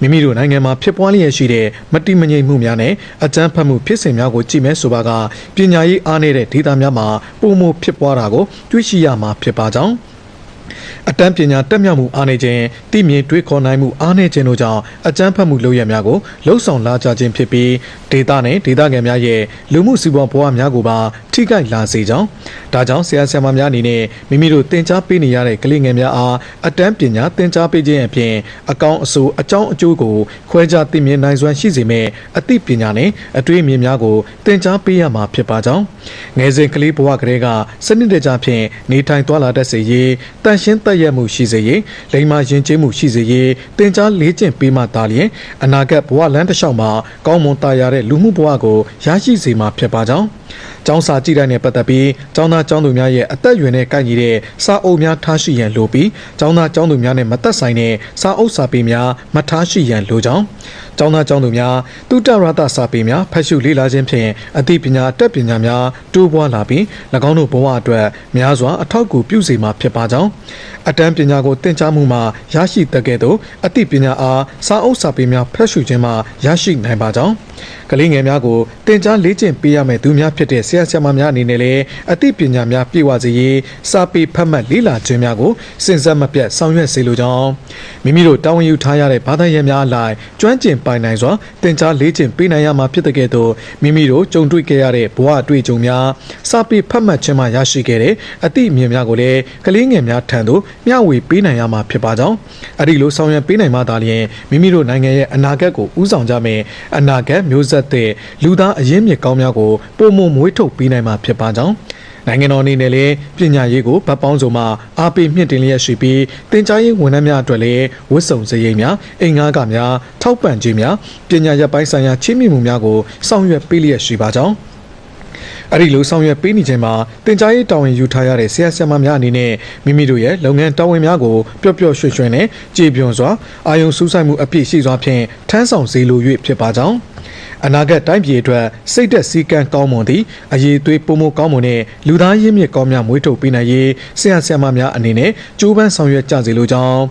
မိမိတို့နိုင်ငံမှာဖြစ်ပွားလျက်ရှိတဲ့မတိမငြိမ်မှုများနဲ့အကြမ်းဖက်မှုဖြစ်စဉ်များကိုကြည့်မဲ့ဆိုပါကပညာရေးအားနည်းတဲ့ဒေသများမှာပုံမှုဖြစ်ပွားတာကိုတွေ့ရှိရမှာဖြစ်ပါကြောင်း အတန်းပညာတက်မြောက်မှုအားနည်းခြင်းတည်မြင်တွေးခေါ်နိုင်မှုအားနည်းခြင်းတို့ကြောင့်အကြမ်းဖက်မှုလုပ်ရများကိုလှုံ့ဆော်လာကြခြင်းဖြစ်ပြီးဒေသနဲ့ဒေသခံများရဲ့လူမှုစီးပွားဘဝများကိုပါထိခိုက်လာစေကြောင်းဒါကြောင့်ဆရာဆရာမများအနေနဲ့မိမိတို့သင်ကြားပေးနေရတဲ့ကလေးငယ်များအားအတန်းပညာသင်ကြားပေးခြင်းအပြင်အကောင့်အဆိုးအကြောင်းအကျိုးကိုခွဲခြားသိမြင်နိုင်စွမ်းရှိစေမဲ့အသိပညာနဲ့အတွေ့အမြင်များကိုသင်ကြားပေးရမှာဖြစ်ပါကြောင်းငယ်စဉ်ကလေးဘဝကလေးကစနစ်တကျဖြင့်နေထိုင်သွားလာတတ်စေရေးတန်ရှင်းသက်ရက်မှုရှိစေရေးလိမ္မာယဉ်ကျေးမှုရှိစေရေးသင်ကြားလေ့ကျင့်ပေးမှသာလျှင်အနာဂတ်ဘဝလမ်းတစ်လျှောက်မှာကောင်းမွန်တာယာတဲ့လူမှုဘဝကိုရရှိစေမှာဖြစ်ပါကြောင်း ကျောင်းစာကြည့်တိုင်းနဲ့ပတ်သက်ပြီးကျောင်းသားကျောင်းသူများရဲ့အသက်အရွယ်နဲ့ကိုက်ညီတဲ့စာအုပ်များထားရှိရန်လိုပြီးကျောင်းသားကျောင်းသူများနဲ့မသက်ဆိုင်တဲ့စာအုပ်စာပေများမထားရှိရန်လိုကြောင်းကျောင်းသားကျောင်းသူများတုတ္တရတစာပေများဖတ်ရှုလေ့လာခြင်းဖြင့်အသိပညာအတတ်ပညာများတိုးပွားလာပြီး၎င်းတို့ဘဝအတွက်များစွာအထောက်အကူပြုစေမှာဖြစ်ပါကြောင်းအတန်းပညာကိုသင်ကြားမှုမှာရရှိတတ်ကဲ့သို့အသိပညာအားစာအုပ်စာပေများဖတ်ရှုခြင်းမှာရရှိနိုင်ပါကြောင်း ကလေးငယ်များကိုသင်ကြားလေ့ကျင့်ပေးရမယ့်သူများဖြစ်တဲ့ဆရာဆရာမများအနေနဲ့လည်းအသိပညာများပြည့်ဝစေရေးစာပေဖတ်မှတ်လေ့လာခြင်းများကိုစဉ်ဆက်မပြတ်ဆောင်ရွက်စေလိုကြောင်းမိမိတို့တာဝန်ယူထားရတဲ့ဘာသာရပ်များအလိုက်ကျွမ်းကျင်ပိုင်နိုင်စွာသင်ကြားလေ့ကျင့်ပေးနိုင်ရမှာဖြစ်တဲ့ကဲ့သို့မိမိတို့ကြုံတွေ့ခဲ့ရတဲ့ဘဝအတွေ့အကြုံများစာပေဖတ်မှတ်ခြင်းမှရရှိခဲ့တဲ့အသိအမြင်များကိုလည်းကလေးငယ်များထံသို့မျှဝေပေးနိုင်ရမှာဖြစ်ပါကြောင်းအဲ့ဒီလိုဆောင်ရွက်ပေးနိုင်မှသာလျှင်မိမိတို့နိုင်ငံရဲ့အနာဂတ်ကိုဦးဆောင်ကြမယ်အနာဂတ်မျိုးဆက်တဲ့လူသားအရင်းမြစ်ကောင်းများကိုပုံမမွေးထုတ်ပေးနိုင်မှာဖြစ်ပါကြောင်းနိုင်ငံတော်အနေနဲ့လည်းပညာရေးကိုဗတ်ပေါင်းစုံမှအားပေးမြင့်တင်လျက်ရှိပြီးတင် जा ရေးဝန်ထမ်းများအတွက်လည်းဝတ်စုံစရိတ်များအိမ်ငါးကများထောက်ပံ့ခြင်းများပညာရပ်ပိုင်းဆိုင်ရာချီးမြှင့်မှုများကိုဆောင်ရွက်ပေးလျက်ရှိပါကြောင်းအဲ့ဒီလိုဆောင်ရွက်ပေးနေခြင်းမှာတင် जा ရေးတာဝန်ယူထားရတဲ့ဆရာဆရာမများအနေနဲ့မိမိတို့ရဲ့လုပ်ငန်းတာဝန်များကိုပျော့ပျော့ရွှင်ရွှင်နဲ့ကြည်ပြွန်စွာအာယုံစူးစိုက်မှုအပြည့်ရှိစွာဖြင့်ထမ်းဆောင်စေလို၍ဖြစ်ပါကြောင်း အနာဂတ်တိုင်းပြည်အတွက်စိတ်သက်စည်းကမ်းကောင်းမွန်သည့်အရေးသွေးပုံမကောင်းမွန်တဲ့လူသားရင်းမြစ်ကောင်းများမွေးထုတ်ပေးနိုင်ရေးဆရာဆရာမများအနေနဲ့ကြိုးပမ်းဆောင်ရွက်ကြစေလိုကြောင်း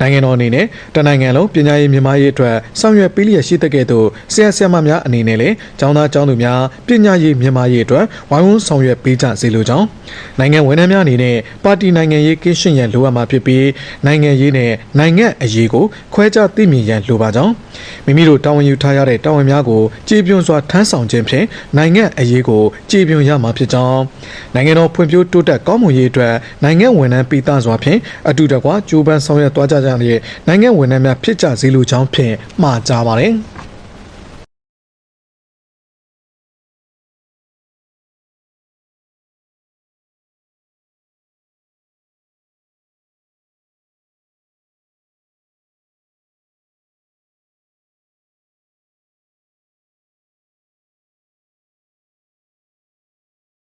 နိုင်ငံတော်အနေနဲ့တနိုင်ငံလုံးပညာရေးမြမရေးအတွက်ဆောင်ရွက်ပေးလျက်ရှိတဲ့ကဲ့သို့ဆရာဆရာမများအနေနဲ့လည်းကျောင်းသားကျောင်းသူများပညာရေးမြမရေးအတွက်ဝိုင်းဝန်းဆောင်ရွက်ပေးကြစေလိုကြောင်းနိုင်ငံဝန်ထမ်းများအနေနဲ့ပါတီနိုင်ငံရေးကင်းရှင်းရန်လိုအပ်မှာဖြစ်ပြီးနိုင်ငံရေးနဲ့နိုင်ငံအရေးကိုခွဲခြားသိမြင်ရန်လိုပါကြောင်း မိမိတို့တာဝန်ယူထားရတဲ့တာဝန်များကိုကြည်ပြွန်စွာထမ်းဆောင်ခြင်းဖြင့်နိုင်ငံအရေးကိုကြည်ပြွန်ရမှာဖြစ်ကြောင်းနိုင်ငံတော်ဖွံ့ဖြိုးတိုးတက်ကောင်းမွန်ရေးအတွက်နိုင်ငံဝန်ထမ်းပြည်သားစွာဖြင့်အတူတကွကြိုးပမ်းဆောင်ရွက်သွားကြကြတဲ့နိုင်ငံဝန်ထမ်းများဖြစ်ကြစေလိုကြောင်းဖြင့်မှာကြားပါတယ်။